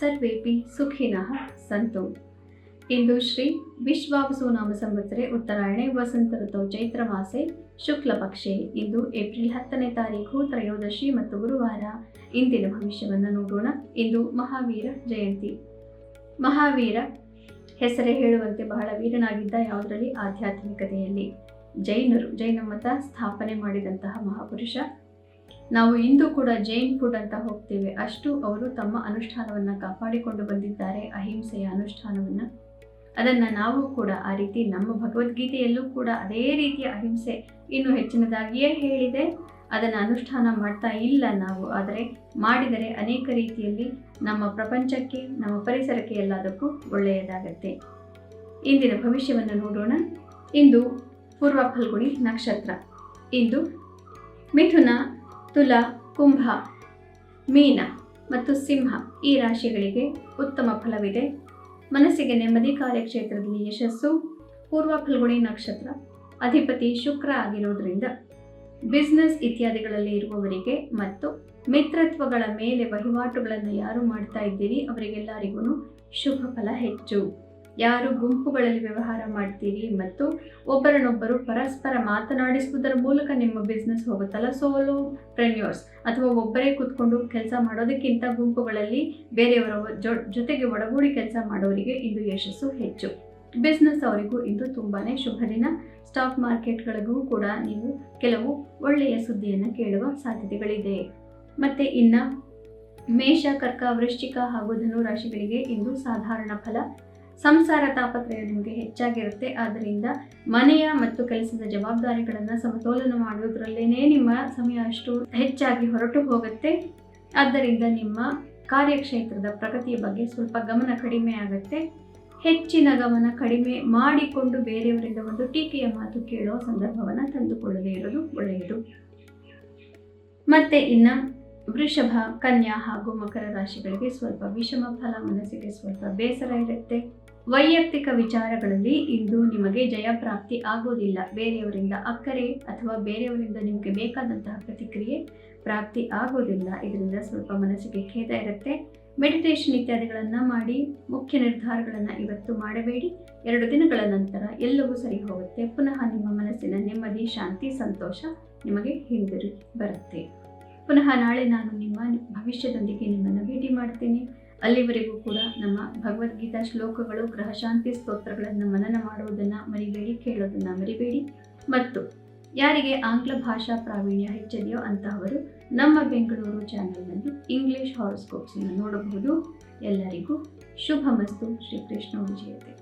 ಸಮೃದ್ಧಿ ಸುಖಿನಃ ಸಂತು. ಇಂದು ಶ್ರೀ ವಿಶ್ವಾವಸು ನಾಮ ಸಂವತ್ಸರೆ ಉತ್ತರಾಯಣೆ ವಸಂತ ಋತು ಶುಕ್ಲ ಪಕ್ಷೆ. ಇಂದು ಏಪ್ರಿಲ್ ಹತ್ತನೇ ತಾರೀಕು ತ್ರಯೋದಶಿ ಮತ್ತು ಗುರುವಾರ ಇಂದಿನ ಭವಿಷ್ಯವನ್ನು ನೋಡೋಣ. ಇಂದು ಮಹಾವೀರ ಜಯಂತಿ. ಮಹಾವೀರ ಹೆಸರೇ ಹೇಳುವಂತೆ ಬಹಳ ವೀರನಾಗಿದ್ದ ಯಾವುದರಲ್ಲಿ? ಆಧ್ಯಾತ್ಮಿಕತೆಯಲ್ಲಿ. ಜೈನರು ಜೈನ ಮತ ಸ್ಥಾಪನೆ ಮಾಡಿದಂತಹ ಮಹಾಪುರುಷ ನಾವು ಇಂದು ಕೂಡ ಜೈನ್ ಫುಡ್ ಅಂತ ಹೋಗ್ತೇವೆ. ಅಷ್ಟು ಅವರು ತಮ್ಮ ಅನುಷ್ಠಾನವನ್ನು ಕಾಪಾಡಿಕೊಂಡು ಬಂದಿದ್ದಾರೆ, ಅಹಿಂಸೆಯ ಅನುಷ್ಠಾನವನ್ನು. ಅದನ್ನು ನಾವು ಕೂಡ ಆ ರೀತಿ ನಮ್ಮ ಭಗವದ್ಗೀತೆಯಲ್ಲೂ ಕೂಡ ಅದೇ ರೀತಿಯ ಅಹಿಂಸೆ ಇನ್ನು ಹೆಚ್ಚಿನದಾಗಿಯೇ ಹೇಳಿದೆ. ಅದನ್ನು ಅನುಷ್ಠಾನ ಮಾಡ್ತಾ ಇಲ್ಲ ನಾವು. ಆದರೆ ಮಾಡಿದರೆ ಅನೇಕ ರೀತಿಯಲ್ಲಿ ನಮ್ಮ ಪ್ರಪಂಚಕ್ಕೆ, ನಮ್ಮ ಪರಿಸರಕ್ಕೆ ಎಲ್ಲದಕ್ಕೂ ಒಳ್ಳೆಯದಾಗತ್ತೆ. ಇಂದಿನ ಭವಿಷ್ಯವನ್ನು ನೋಡೋಣ. ಇಂದು ಪೂರ್ವ ಫಲ್ಗುಣಿ ನಕ್ಷತ್ರ. ಇಂದು ಮಿಥುನ ತುಲ, ಕುಂಭ, ಮೀನ ಮತ್ತು ಸಿಂಹ ಈ ರಾಶಿಗಳಿಗೆ ಉತ್ತಮ ಫಲವಿದೆ. ಮನಸ್ಸಿಗೆ ನೆಮ್ಮದಿ ಕಾರ್ಯಕ್ಷೇತ್ರದಲ್ಲಿ ಯಶಸ್ಸು, ಪೂರ್ವ ಫಲ್ಗುಣಿ ನಕ್ಷತ್ರ, ಅಧಿಪತಿ ಶುಕ್ರ ಆಗಿರೋದ್ರಿಂದ ಬಿಸ್ನೆಸ್ ಇತ್ಯಾದಿಗಳಲ್ಲಿ ಇರುವವರಿಗೆ ಮತ್ತು ಮಿತ್ರತ್ವಗಳ ಮೇಲೆ ವಹಿವಾಟುಗಳನ್ನು ಯಾರು ಮಾಡ್ತಾ ಇದ್ದೀರಿ, ಅವರಿಗೆಲ್ಲರಿಗೂ ಶುಭ ಫಲ ಹೆಚ್ಚು. ಯಾರು ಗುಂಪುಗಳಲ್ಲಿ ವ್ಯವಹಾರ ಮಾಡ್ತೀರಿ ಮತ್ತು ಒಬ್ಬರನ್ನೊಬ್ಬರು ಪರಸ್ಪರ ಮಾತನಾಡಿಸುವುದರ ಮೂಲಕ ನಿಮ್ಮ ಬಿಸ್ನೆಸ್ ಹೋಗುತ್ತಲ್ಲ? ಸೋಲೋ ಪ್ರೆನ್ಯೂರ್ಸ್ ಅಥವಾ ಒಬ್ಬರೇ ಕೂತ್ಕೊಂಡು ಕೆಲಸ ಮಾಡೋದಕ್ಕಿಂತ ಗುಂಪುಗಳಲ್ಲಿ ಬೇರೆಯವರ ಜೊತೆಗೆ ಒಡಗೂಡಿ ಕೆಲಸ ಮಾಡೋರಿಗೆ ಇಂದು ಯಶಸ್ಸು ಹೆಚ್ಚು. ಬಿಸ್ನೆಸ್ ಅವರಿಗೂ ಇಂದು ತುಂಬಾ ಶುಭ ದಿನ. ಸ್ಟಾಕ್ ಮಾರ್ಕೆಟ್ಗಳಿಗೂ ಕೂಡ ನೀವು ಕೆಲವು ಒಳ್ಳೆಯ ಸುದ್ದಿಯನ್ನು ಕೇಳುವ ಸಾಧ್ಯತೆಗಳಿದೆ. ಮತ್ತು ಇನ್ನು ಮೇಷ, ಕರ್ಕ, ವೃಶ್ಚಿಕ ಹಾಗೂ ಧನು ರಾಶಿಗಳಿಗೆ ಇಂದು ಸಾಧಾರಣ ಫಲ. ಸಂಸಾರ ತಾಪತ್ರಯ ನಿಮಗೆ ಹೆಚ್ಚಾಗಿರುತ್ತೆ. ಆದ್ದರಿಂದ ಮನೆಯ ಮತ್ತು ಕೆಲಸದ ಜವಾಬ್ದಾರಿಗಳನ್ನು ಸಮತೋಲನ ಮಾಡುವುದರಲ್ಲೇನೇ ನಿಮ್ಮ ಸಮಯ ಅಷ್ಟು ಹೆಚ್ಚಾಗಿ ಹೊರಟು ಹೋಗುತ್ತೆ. ಆದ್ದರಿಂದ ನಿಮ್ಮ ಕಾರ್ಯಕ್ಷೇತ್ರದ ಪ್ರಗತಿಯ ಬಗ್ಗೆ ಸ್ವಲ್ಪ ಗಮನ ಕಡಿಮೆ ಆಗುತ್ತೆ. ಹೆಚ್ಚಿನ ಗಮನ ಕಡಿಮೆ ಮಾಡಿಕೊಂಡು ಬೇರೆಯವರಿಂದ ಒಂದು ಟೀಕೆಯ ಮಾತು ಕೇಳುವ ಸಂದರ್ಭವನ್ನು ತಂದುಕೊಳ್ಳದೇ ಇರೋದು ಒಳ್ಳೆಯದು. ಮತ್ತೆ ಇನ್ನು ವೃಷಭ, ಕನ್ಯಾ ಹಾಗೂ ಮಕರ ರಾಶಿಗಳಿಗೆ ಸ್ವಲ್ಪ ವಿಷಮ ಫಲ ಮನಸ್ಸಿಗೆ ಸ್ವಲ್ಪ ಬೇಸರ ಇರುತ್ತೆ. ವೈಯಕ್ತಿಕ ವಿಚಾರಗಳಲ್ಲಿ ಇಂದು ನಿಮಗೆ ಜಯ ಪ್ರಾಪ್ತಿ ಆಗೋದಿಲ್ಲ. ಬೇರೆಯವರಿಂದ ಅಕ್ಕರೆ ಅಥವಾ ಬೇರೆಯವರಿಂದ ನಿಮಗೆ ಬೇಕಾದಂತಹ ಪ್ರತಿಕ್ರಿಯೆ ಪ್ರಾಪ್ತಿ ಆಗೋದಿಲ್ಲ. ಇದರಿಂದ ಸ್ವಲ್ಪ ಮನಸ್ಸಿಗೆ ಖೇದ ಇರುತ್ತೆ. ಮೆಡಿಟೇಷನ್ ಇತ್ಯಾದಿಗಳನ್ನು ಮಾಡಿ, ಮುಖ್ಯ ನಿರ್ಧಾರಗಳನ್ನು ಇವತ್ತು ಮಾಡಬೇಡಿ. ಎರಡು ದಿನಗಳ ನಂತರ ಎಲ್ಲವೂ ಸರಿ ಹೋಗುತ್ತೆ. ಪುನಃ ನಿಮ್ಮ ಮನಸ್ಸಿನ ನೆಮ್ಮದಿ, ಶಾಂತಿ, ಸಂತೋಷ ನಿಮಗೆ ಹಿಂದಿರು ಬರುತ್ತೆ. ಪುನಃ ನಾಳೆ ನಾನು ನಿಮ್ಮ ಭವಿಷ್ಯದೊಂದಿಗೆ ನಿಮ್ಮನ್ನು ಭೇಟಿ ಮಾಡ್ತೀನಿ. ಅಲ್ಲಿವರೆಗೂ ಕೂಡ ನಮ್ಮ ಭಗವದ್ಗೀತಾ ಶ್ಲೋಕಗಳು, ಗ್ರಹಶಾಂತಿ ಸ್ತೋತ್ರಗಳನ್ನು ಮನನ ಮಾಡುವುದನ್ನು ಮರಿಬೇಡಿ, ಕೇಳೋದನ್ನು ಮರಿಬೇಡಿ. ಮತ್ತು ಯಾರಿಗೆ ಆಂಗ್ಲ ಭಾಷಾ ಪ್ರಾವೀಣ್ಯ ಹೆಚ್ಚಿದೆಯೋ ಅಂತಹವರು ನಮ್ಮ ಬೆಂಗಳೂರು ಚಾನೆಲ್ನಲ್ಲಿ ಇಂಗ್ಲಿಷ್ ಹಾರೋಸ್ಕೋಪ್ಸನ್ನು ನೋಡಬಹುದು. ಎಲ್ಲರಿಗೂ ಶುಭ ಮಸ್ತು ಶ್ರೀಕೃಷ್ಣ ವಿಜಯತೆ.